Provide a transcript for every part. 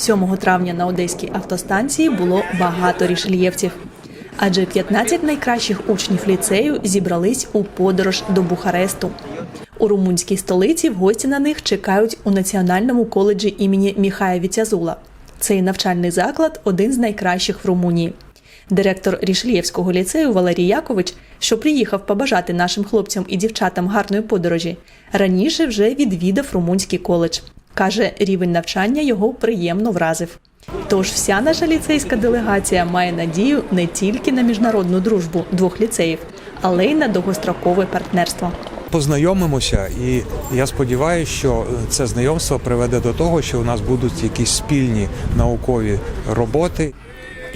7 травня на одеській автостанції було багато рішельєвців. Адже 15 найкращих учнів ліцею зібрались у подорож до Бухаресту. У румунській столиці в гості на них чекають у Національному коледжі імені Міхая Віцязула. Цей навчальний заклад один з найкращих в Румунії. Директор Рішельєвського ліцею Валерій Якович, що приїхав побажати нашим хлопцям і дівчатам гарної подорожі, раніше вже відвідав румунський коледж. Каже, рівень навчання його приємно вразив. Тож вся наша ліцейська делегація має надію не тільки на міжнародну дружбу двох ліцеїв, але й на довгострокове партнерство. Познайомимося, і я сподіваюся, що це знайомство приведе до того, що у нас будуть якісь спільні наукові роботи.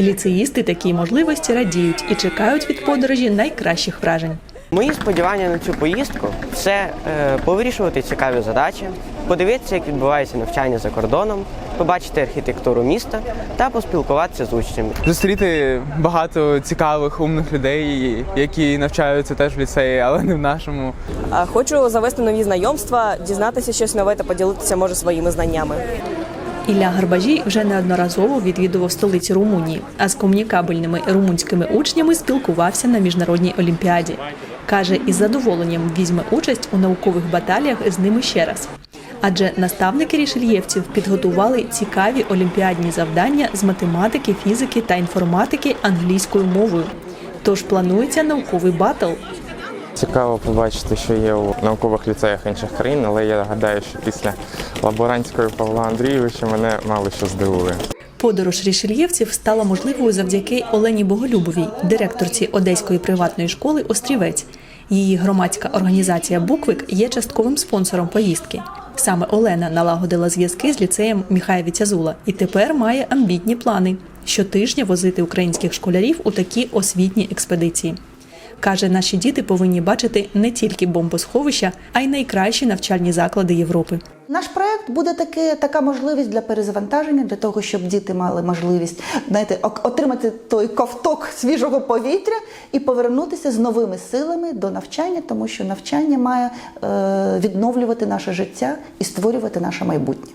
Ліцеїсти такій можливості радіють і чекають від подорожі найкращих вражень. Мої сподівання на цю поїздку це е, повирішувати цікаві задачі, подивитися, як відбувається навчання за кордоном, побачити архітектуру міста та поспілкуватися з учнями. зустріти багато цікавих умних людей, які навчаються теж в ліцеї, але не в нашому. Хочу завести нові знайомства, дізнатися щось нове та поділитися може своїми знаннями. Ілля Гарбажій вже неодноразово відвідував столицю Румунії, а з комунікабельними румунськими учнями спілкувався на міжнародній олімпіаді. Каже, із задоволенням візьме участь у наукових баталіях з ними ще раз. Адже наставники рішельєвців підготували цікаві олімпіадні завдання з математики, фізики та інформатики англійською мовою. Тож планується науковий батл. Цікаво побачити, що є у наукових ліцеях інших країн, але я гадаю, що після лаборантської Павла Андрійовича мене мало що здивує. Подорож рішельєвців стала можливою завдяки Олені Боголюбовій, директорці Одеської приватної школи Острівець. Її громадська організація Буквик є частковим спонсором поїздки. Саме Олена налагодила зв'язки з ліцеєм Міхаєві Цязула і тепер має амбітні плани щотижня возити українських школярів у такі освітні експедиції. Каже, наші діти повинні бачити не тільки бомбосховища, а й найкращі навчальні заклади Європи. Наш проект буде таке, така можливість для перезавантаження, для того, щоб діти мали можливість знаєте, отримати той ковток свіжого повітря і повернутися з новими силами до навчання, тому що навчання має е, відновлювати наше життя і створювати наше майбутнє.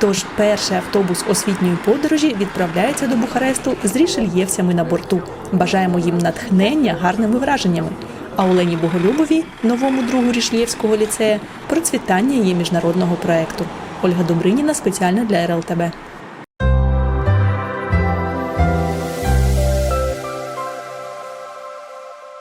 Тож перший автобус освітньої подорожі відправляється до Бухаресту з рішельєвцями на борту. Бажаємо їм натхнення гарними враженнями. А Олені Боголюбові, новому другу рішлєвського ліцея, процвітання її міжнародного проекту. Ольга Добриніна спеціально для РЛТБ.